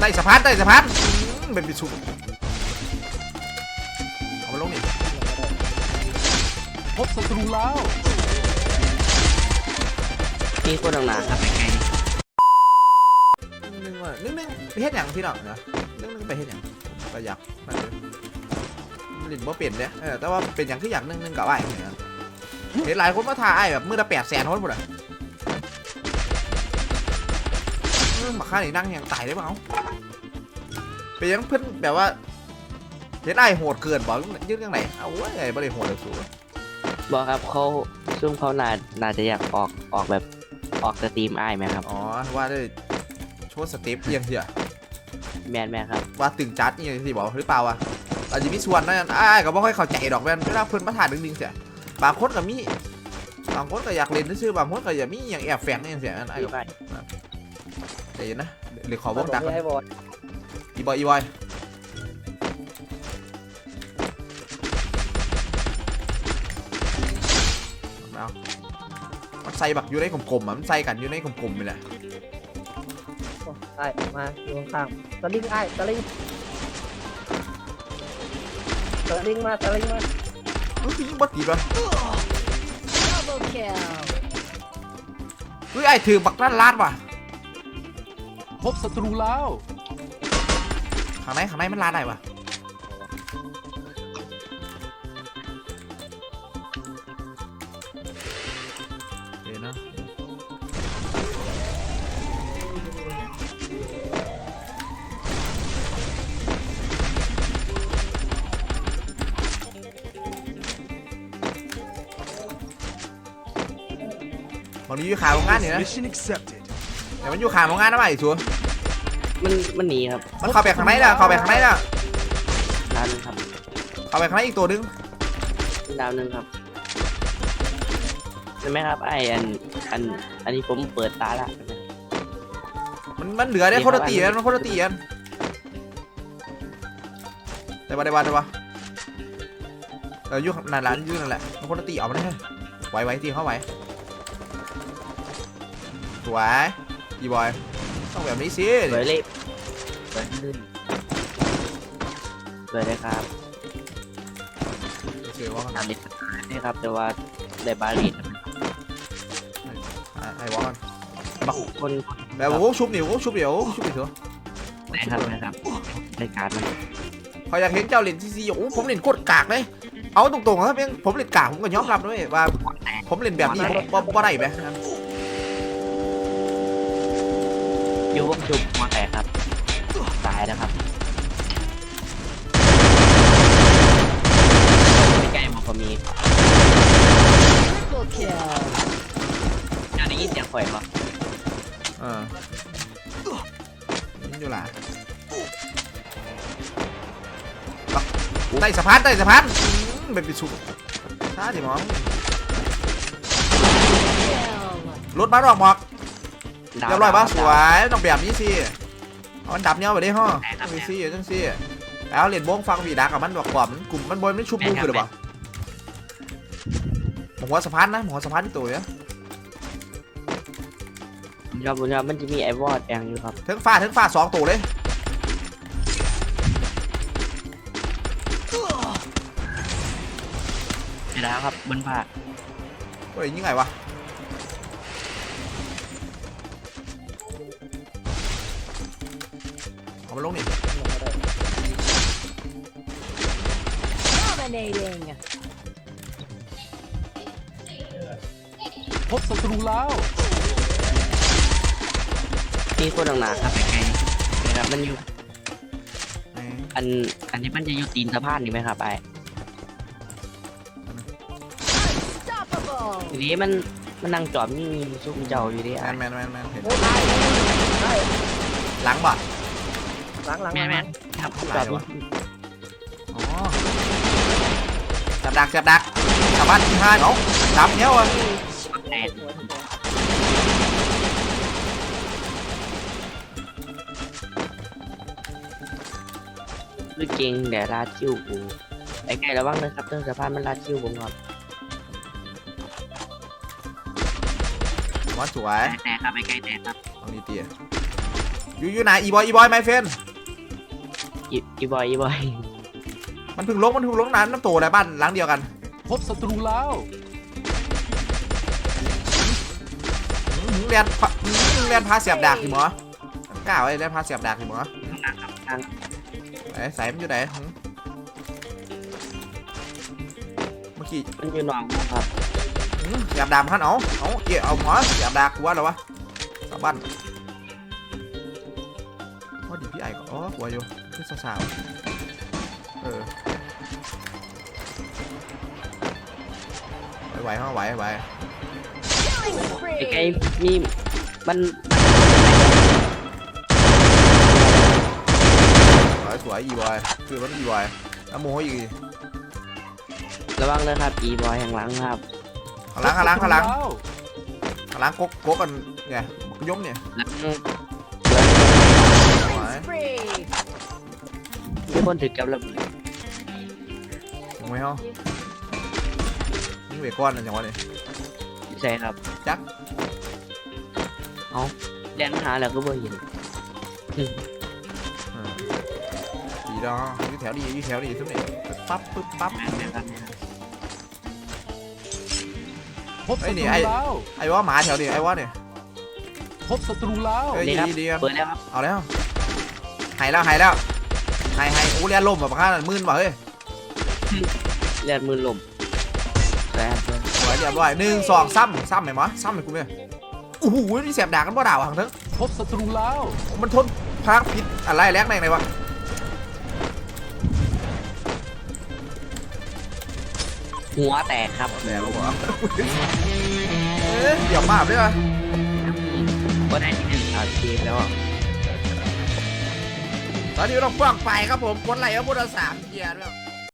ใต้สะพานใต้สะพานอืมเป็นปิชุเอามาลงนี่พบศัตรูแล้วมีคนต่างหนาครับไกลนึงว่านึงนึงไปเฮ็ดหยังพี่น้องเนาะนึงนึงไปเฮ็ดหยังก็อยากนั่นเลยมันลิ้นบ่เปลี่ยนเนี่ยเออแต่ว่าเป็นอย่างที่อยากนึงนึงกับไอ้ายเนี่ยเห็นหลายคนมาถ่ายไอ้ายแบบมือละแปดแสนคนหมดอะเออ มาค่านี่นั่งอย่างตายได้เปล่าเป็นยังเพิ่นแบบว่าเห็นไอ้ายโหดเกินบอกยึดยังไงเอาไว้ไงบ่ได้โหดเลยสูๆบอกครับเขาซุ่มเขาน่าน่าจะอยากออกออกแบบออกสตรีมอ้ายไหมครับอ๋อว่าได้โชว์สเต็ปเอียงเสียแมนแมนครับว่าตึงจัดเอียงสิบอกหรือเปล่าวะอาจจะมีส่วนนะอ้ายก็บ่ค่อยเข้าใจดอกแม่นเวลาเพิ่นมาถ่ายดึงๆเสียบางคนก็มีบางคนก็อยากเล่นซื่อๆบางคนก็อยากมีอย่างแอบแฝงอย่างเสียอันไอ้ ก็ใจเย็นนะหรือขอวงดักก่อนให้บอลอีบอยอีบอยเอามันใส่บักอยู่ในกลมๆอะมันใส่กันอยู่ในกลมๆนี่แหละไอ้มาอยู่ข้างๆสลิงไอ้สลิงสลิงมาสลิงมาเฮ้ยยิงบ่ติดวะ Double kill. เฮ้ยไอ้ถือบักล้านล้านว่ะพ บศัตรูแล้วข้างในข้างในมันล้านได้ว่ะเดี๋ยวนะมันมีอยู่ขายโรงงานนี่นะ Mission accepted เดี๋ยวมันอยู่ขายโรงงานนะไอ้ชัวมันมันหนีครับมันเข้าไปข้างในแล้วเข้าไปข้างในแล้วดาวหนึงครับเข้าไปข้างในอีกตัวหนึงดาวหนึงครับใช่ไหมครับไออันอันอันนี้ผมเปิดตาละมันมันเหลือได้คนละตีกันมันคนละตีกันได้ปะได้ปะได้ปะเอออยุ่ข้างนั่นแหละอยุ่นั่นแหละมันคนละตีเอามาได้ไหวไหวตีเข้าไหวสวย อีบอยต้องแบบนี้สิสวยเลยสวยลื่นสวยเลยครับเชื่อว่าตามเด็ดนี่ครับแต่ว่าได้บาลีนไอ้วอลคนแบบโอ้ชุบหนิวชุบเดี๋ยวชุบเดี๋ยวนะครับนะครับในการมันพออยากเห็นเจ้าเล่นซีซีโอ้ผมเล่นโคตรกากเลยเอาตรงๆครับเองผมเล่นกากผมก็ยอมรับด้วยว่าผมเล่นแบบนี้บ่บ่บ่ได้ไหม ยูวงชุบหัวแตกครับ ตายนะครับใกล้ๆมันก็มี Triple kill. จะได้ยินเสียงข่อยปะเออนี่อยู่ล่ะใต้สะพานใต้สะพานอืมเป็นปิชุช้าดิหมอง Kill. รถมาหรอกหมอกด เรียบร้อยปะดาวสวยต้องแบบนี้สิเอามันดับเนี้ยไปได้ห่อจังซี่จังซี่แล้วเหรียญโบ้งฟังวีดักกับมันบอกกว่ามันกลุ่มมันบอยมันชุบมูคือหรือเปล่าหมองหัวสะพานนะหมองหัวสะพานที่ตัวเนี่ยครับผมครับมันจะมีไอวอดแองอยู่ครับทั้งฟ้าทั้งฟ้าสองตัวเลยไอ้ดาวครับบนผ้าเฮ้ยยังไงวะ เอามาลงนี่ Dominating. พบศัตรูแล้วมีคนต่างหนาครับไกลๆนะครับมันอยู่แหม่อันอันนี้มันจะอยู่ตีนสะพานนี่ไหมครับไอ Unstoppable. ทีนี้มันมันนั่งจอดนี่มีซุ่มเจ้าอยู่ดิไอแมนแมนแมนแมนเห็นโอ้ยได้ได้หลังบ่ห ลังหลังแมนแม่นครับอดนี่อ๋อจับดักจับดักชาวบ้านที่ห้าเนาะจับเนี้ยวะแตกลูกเก่งแต่ลาดจิ้วกูไอ้ไก่ระวังเลยครับเรื่องสะพานมันลาดจิ้วผมครับว่าสวยแต่ครับไอ้ไก่แต่ครับตรงนี้เตี้ยอยู่อยู่ไหนอีบอยอีบอยไมเฟน อีอีบอยอีบอยมันเพึ่งลงมันเพึ่งลงนั้นน้ำโตอะไรบ้านหลังเดียวกัน พบศัตรูแล้วหืมเรียนพะหืมเรียนพาเสียบดากดิหมอมันกล้าไว้เรียนพาเสียบดากดิหมอทางไหนใส่มันอยู่ไหนหืมเมื่อกี้มันอยู่หนองครับหืมเสียบดากมันเอาเอาเกี่ยวเอาหมอเสียบดากกูว่าเหรอวะกลับบ้าน ว่าดีพี่ไอ้ก็อ๋อหัวอยู่คือสาวๆเออไหวๆเฮาไหวไหว Killing ใกล้ spree. ๆมีมันสวยสวยอีบอยคือมันอีบอยน้ำโมอีกระวังเลยครับอีบอยแห่งหลังครับข้างหลังข้างหลังข้างหลังพบศัตรูแล้วข้างหลังกกกกกันเนี่ยยมเนี่ย มีคนถือกับระเบิดลงไหมเฮายิงเวก้อนนะจังหวะนี้ใช่ครับจักเรียนหาแล้วก็บ่เห็นเออดีดอกอยู่แถวดีอยู่แถวดีสุดนี่ปั๊บปึ๊บปั๊บนะครับพบศัเอ้ยตนี่รูไอ้แล้วไอ้ว่าหมาแถวดีไอ้ว่าเนี่ยพบศัตรูแล้วเอ้ยนี่ดีครับดีดีครับเปิดแล้วครับเอาแล้ว หายแล้วหายแล้วหายหายโอ้เรียนล่มแบบข้างนั้นมื่นว่ะเฮ้ยเลือดมือลมแซ่บเลยสวยเรียบร้อยหนึ่งสองซ้ำซ้ำไหมหมอซ้ำไหมกูเนี่ยโอ้โหนี่เสียบดากกันบ่ด่าวะทั้งเถอะพบศัตรูแล้ว มันทนพักพิษอะไรแรงไหนไหนวะหัวแตกครับแหล่เราบอกเอ๊ะเดี๋ยวมาบด้วยวะก็ได้ที่หนึ่งครับทีมแล้วอะ ตอนนี้เราเฟื่องไปครับผมกดไลค์เอาพุทธสามเกียร์ด้วย